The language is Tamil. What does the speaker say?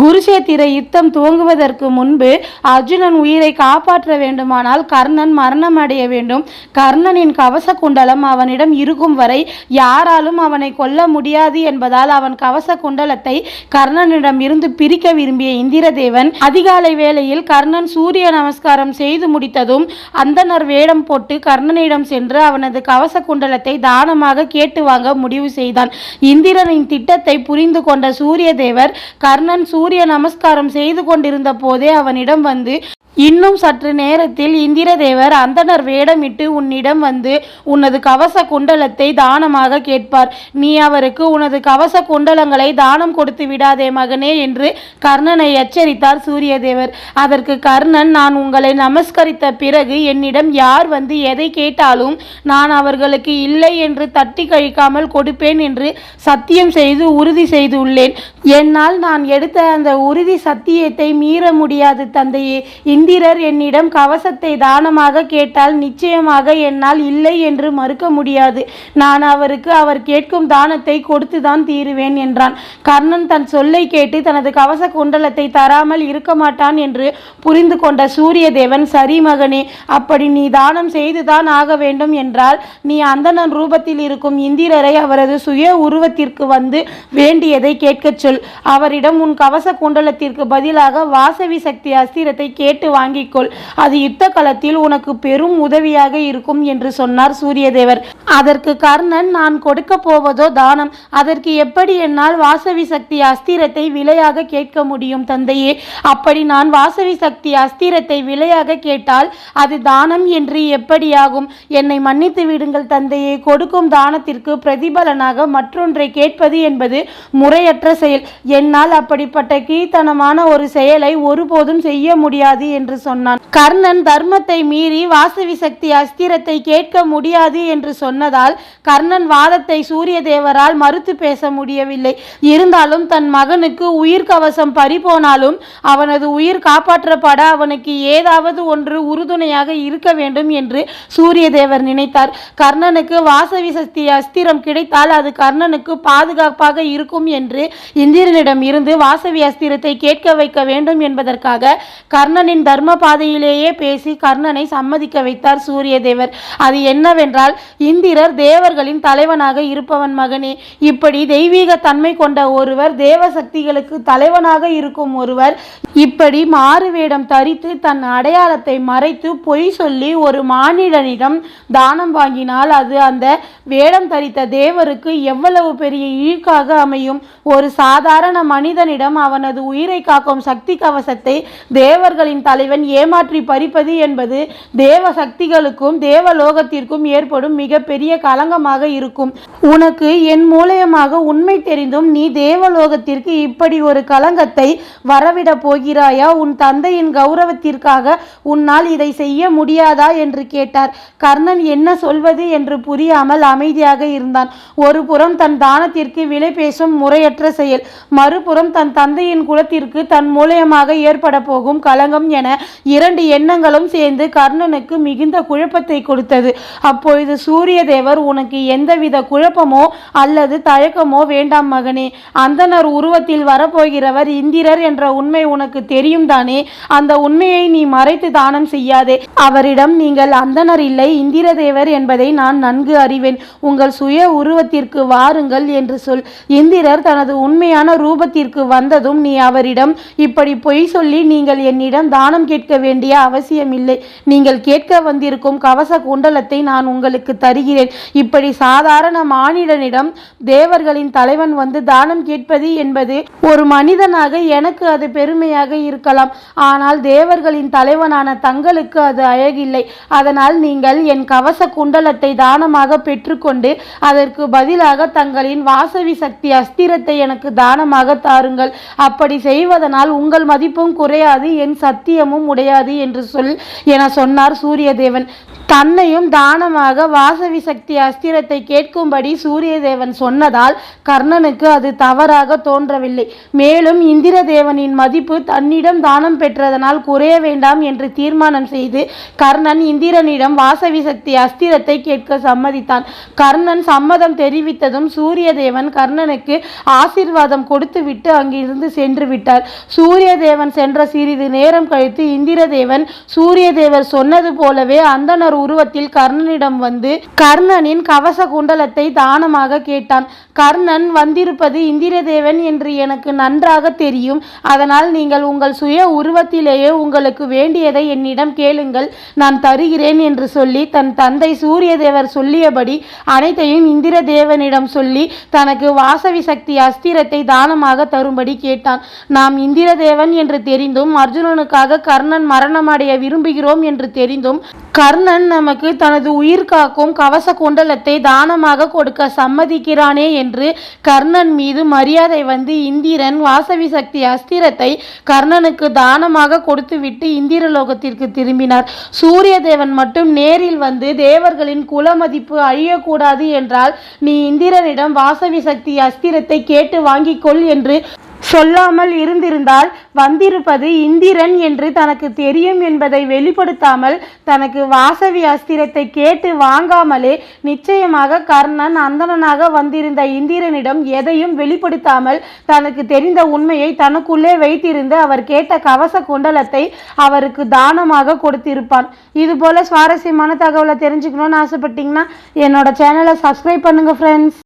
குருஷேத்திர யுத்தம் துவங்குவதற்கு முன்பு அர்ஜுனன் உயிரை காப்பாற்ற வேண்டுமானால் கர்ணன் மரணம் அடைய வேண்டும். கர்ணனின் கவச குண்டலம் அவனிடம் இருக்கும் வரை யாராலும் அவனை கொல்ல முடியாது என்பதால் அவன் கவச குண்டலத்தை கர்ணனிடம் இருந்து பிரிக்க விரும்பிய இந்திரதேவன் அதிகாலை வேளையில் கர்ணன் சூரிய நமஸ்காரம் செய்து முடித்ததும் அந்தணர் வேடம் போட்டு கர்ணனிடம் சென்று அவனது கவச குண்டலத்தை தானமாக கேட்டு வாங்க முடிவு செய்தான். இந்திரனின் திட்டத்தை புரிந்து கொண்ட சூரிய தேவர் கர்ணன் சூரிய சூரிய நமஸ்காரம் செய்து கொண்டிருந்த போதே அவனிடம் வந்து இன்னும் சற்று நேரத்தில் இந்திரதேவர் அந்தணர் வேடமிட்டு உன்னிடம் வந்து உனது கவச குண்டலத்தை தானமாக கேட்பார். நீ அவருக்கு உனது கவச குண்டலங்களை தானம் கொடுத்து விடாதே மகனே என்று கர்ணனை எச்சரித்தார் சூரியதேவர். அதற்கு கர்ணன் நான் உங்களை நமஸ்கரித்த பிறகு என்னிடம் யார் வந்து எதை கேட்டாலும் நான் அவர்களுக்கு இல்லை என்று தட்டி கழிக்காமல் கொடுப்பேன் என்று சத்தியம் செய்து உறுதி செய்துள்ளேன். என்னால் நான் எடுத்த அந்த உறுதி சத்தியத்தை மீற முடியாது தந்தையே. இந்திரர் என்னிடம் கவசத்தை தானமாக கேட்டால் நிச்சயமாக என்னால் இல்லை என்று மறுக்க முடியாது. நான் அவருக்கு அவர் கேட்கும் தானத்தை கொடுத்துதான் தீருவேன் என்றான். கர்ணன் தன் சொல்லை கேட்டு தனது கவச குண்டலத்தை தராமல் இருக்க மாட்டான் என்று புரிந்து கொண்ட சூரிய தேவன் சரி மகனே அப்படி நீ தானம் செய்துதான் ஆக வேண்டும் என்றால் நீ அந்தணன் ரூபத்தில் இருக்கும் இந்திரரை அவரது சுய உருவத்திற்கு வந்து வேண்டியதை கேட்கச் சொல். அவரிடம் உன் கவச குண்டலத்திற்கு பதிலாக வாசவி சக்தி அஸ்திரத்தை கேட்டு வாங்கிக்கொள். அது யுத்த களத்தில் உனக்கு பெரும் உதவியாக இருக்கும் என்று சொன்னார் சூரியதேவர். அதற்கு கர்ணன் நான் கொடுக்க போவதோ தானம்? அதற்கு எப்படி என்னால் வாசவி சக்தி அஸ்திரத்தை விலையாக கேட்க முடியும் தந்தையே? அப்படி நான் வாசவி சக்தி அஸ்திரத்தை விலையாக கேட்டால் அது தானம் என்று எப்படியாகும்? என்னை மன்னித்து விடுங்கள் தந்தையே. கொடுக்கும் தானத்திற்கு பிரதிபலனாக மற்றொன்றை கேட்பது என்பது முறையற்ற செயல். என்னால் அப்படிப்பட்ட கீழ்த்தனமான ஒரு செயலை ஒருபோதும் செய்ய முடியாது என்று சொன்னான். கர்ணன் தர்மத்தை மீறி வாசவி சக்தி அஸ்திரத்தை கேட்க முடியாது என்று சொன்னதால் கர்ணன் வாதத்தை சூரிய தேவரால் மறுத்து பேச முடியவில்லை. இருந்தாலும் தன் மகனுக்கு உயிர் கவசம் பறிபோனாலும் அவனது உயிர் காப்பாற்றப்பட அவனுக்கு ஏதாவது ஒன்று உறுதுணையாக இருக்க வேண்டும் என்று சூரிய தேவர் நினைத்தார். கர்ணனுக்கு வாசவி சக்தி அஸ்திரம் கிடைத்தால் அது கர்ணனுக்கு பாதுகாப்பாக இருக்கும் என்று இந்திரனிடம் இருந்து வாசவி அஸ்திரத்தை கேட்க வைக்க வேண்டும் என்பதற்காக கர்ணனின் தர்ம பாதையிலேயே பேசி கர்ணனை சம்மதிக்க வைத்தார் சூரியதேவர் அது என்னவென்றால் இந்திரர் தேவர்களின் தலைவனாக இருப்பவன் மகனே இப்படி தெய்வீக தன்மை கொண்ட ஒருவர் தேவ சக்திகளுக்கு தலைவனாக இருக்கும் ஒருவர் இப்படி மாறு வேடம் தரித்து தன் அடையாளத்தை மறைத்து பொய் சொல்லி ஒரு மானிடனிடம் தானம் வாங்கினால் அது அந்த வேடம் தரித்த தேவருக்கு எவ்வளவு பெரிய இழுக்காக அமையும். ஒரு சாதாரண மனிதனிடம் அவனது உயிரை காக்கும் சக்தி கவசத்தை தேவர்களின் தலைவன் ஏமாற்றி பறிப்பது என்பது தேவ சக்திகளுக்கும் தேவலோகத்திற்கும் ஏற்படும் மிகப்பெரிய களங்கமாக இருக்கும். உனக்கு என் மூலயமாக உண்மை தெரிந்தும் நீ தேவலோகத்திற்கு இப்படி ஒரு களங்கத்தை வரவிட போகிறாயா உன் தந்தையின் கௌரவத்திற்காக உன்னால் இதை செய்ய முடியாதா? என்று கேட்டார். கர்ணன் என்ன சொல்வது என்று புரியாமல் அமைதியாக இருந்தான். ஒரு புறம் தன் தானத்திற்கு விலை பேசும் முறையற்ற செயல் மறுபுறம் தன் தந்தையின் குலத்திற்கு தன் மூலயமாக ஏற்பட போகும் களங்கம் என இரண்டு எண்ணங்களும் சேர்ந்து கர்ணனுக்கு மிகுந்த குழப்பத்தை கொடுத்தது. அப்பொழுது சூரிய தேவர் உனக்கு எந்தவித குழப்பமோ அல்லது தயக்கமோ வேண்டாம் மகனே. அந்தனர் உருவத்தில் வரப்போகிறவர் இந்திரர் என்ற உண்மை உனக்கு தெரியும் தானே? அந்த உண்மையை நீ மறைத்து தானம் செய்யாதே. அவரிடம் நீங்கள் அந்தனர் இல்லை இந்திரதேவர் என்பதை நான் நன்கு அறிவேன். உங்கள் சுய உருவத்திற்கு வாருங்கள் என்று சொல். இந்திரர் தனது உண்மையான ரூபத்திற்கு வந்ததும் நீ அவரிடம் இப்படி பொய் சொல்லி நீங்கள் என்னிடம் தானம் கேட்க வேண்டிய அவசியமில்லை. நீங்கள் கேட்க வந்திருக்கும் கவச குண்டலத்தை நான் உங்களுக்கு தருகிறேன். இப்படி சாதாரண மானிடனிடம் தேவர்களின் தலைவன் வந்து தானம் கேட்பது என்பது ஒரு மனிதனாக எனக்கு அது பெருமையாக இருக்கலாம். ஆனால் தேவர்களின் தலைவனான தங்களுக்கு அது அழகில்லை. அதனால் நீங்கள் என் கவச குண்டலத்தை தானமாக பெற்றுக்கொண்டு அதற்கு பதிலாக தங்களின் வாசவி சக்தி அஸ்திரத்தை எனக்கு தானமாக தாருங்கள். அப்படி செய்வதனால் உங்கள் மதிப்பும் குறையாது என் சத்தியமும் உடையாது என்று சொல் என சொன்னார் சூரியதேவன். தன்னையும் தானமாக வாசவி சக்தி அஸ்திரத்தை கேட்கும்படி சூரியதேவன் சொன்னதால் கர்ணனுக்கு அது தவறாக தோன்றவில்லை. மேலும் இந்திரதேவனின் மதிப்பு தன்னிடம் தானம் பெற்றதனால் குறைய வேண்டாம் என்று தீர்மானம் செய்து கர்ணன் இந்திரனிடம் வாசவி சக்தி அஸ்திரத்தை கேட்க சம்மதித்தான். கர்ணன் சம்மதம் தெரிவித்ததும் சூரிய தேவன் கர்ணனுக்கு ஆசீர்வாதம் கொடுத்துவிட்டு அங்கிருந்து சென்று விட்டார். சூரிய தேவன் சென்ற சிறிது நேரம் கழித்து இந்திரதேவன் சூரிய தேவர் சொன்னது போலவே அந்தனர் உருவத்தில் கர்ணனிடம் வந்து கர்ணனின் கவச குண்டலத்தை தானமாக கேட்டான். கர்ணன் வந்திருப்பது இந்திரதேவன் என்று எனக்கு நன்றாக தெரியும். அதனால் நீங்கள் உங்கள் சுய உருவத்திலேயே உங்களுக்கு வேண்டியதை என்னிடம் கேளுங்கள். நான் தருகிறேன் என்று சொல்லி தன் தந்தை சூரியதேவர் சொல்லியபடி அனைத்தையும் இந்திரதேவனிடம் சொல்லி தனக்கு வாசவி சக்தி அஸ்திரத்தை தானமாக தரும்படி கேட்டான். நாம் இந்திரதேவன் என்று தெரிந்தும் அர்ஜுனனுக்காக கர்ணன் மரணமடைய விரும்புகிறோம் என்று தெரிந்தும் கர்ணன் நமக்கு தனது உயிர் காக்கும் கவச குண்டலத்தை தானமாக கொடுக்க சம்மதிக்கிறானே என்று கர்ணன் மீது மரியாதை வந்து இந்திரன் வாசவி சக்தி அஸ்திரத்தை கர்ணனுக்கு தானமாக கொடுத்துவிட்டு இந்திரலோகத்திற்கு திரும்பினார். சூரிய தேவன் மட்டும் நேரில் வந்து தேவர்களின் குலமதிப்பு அழியக்கூடாது என்றால் நீ இந்திரனிடம் வாசவி சக்தி அஸ்திரத்தை கேட்டு வாங்கிக்கொள் என்று சொல்லாமல் இருந்திருந்தால் வந்திருப்பது இந்திரன் என்று தனக்கு தெரியும் என்பதை வெளிப்படுத்தாமல் தனக்கு வாசவி அஸ்திரத்தை கேட்டு வாங்காமலே நிச்சயமாக கர்ணன் அந்தணனாக வந்திருந்த இந்திரனிடம் எதையும் வெளிப்படுத்தாமல் தனக்கு தெரிந்த உண்மையை தனக்குள்ளே வைத்திருந்து அவர் கேட்ட கவச குண்டலத்தை அவருக்கு தானமாக கொடுத்திருப்பான். இது போல சுவாரஸ்யமான தகவலை தெரிஞ்சுக்கணும்னு ஆசைப்பட்டீங்கன்னா என்னோட சேனலை சப்ஸ்கிரைப் பண்ணுங்க ஃப்ரெண்ட்ஸ்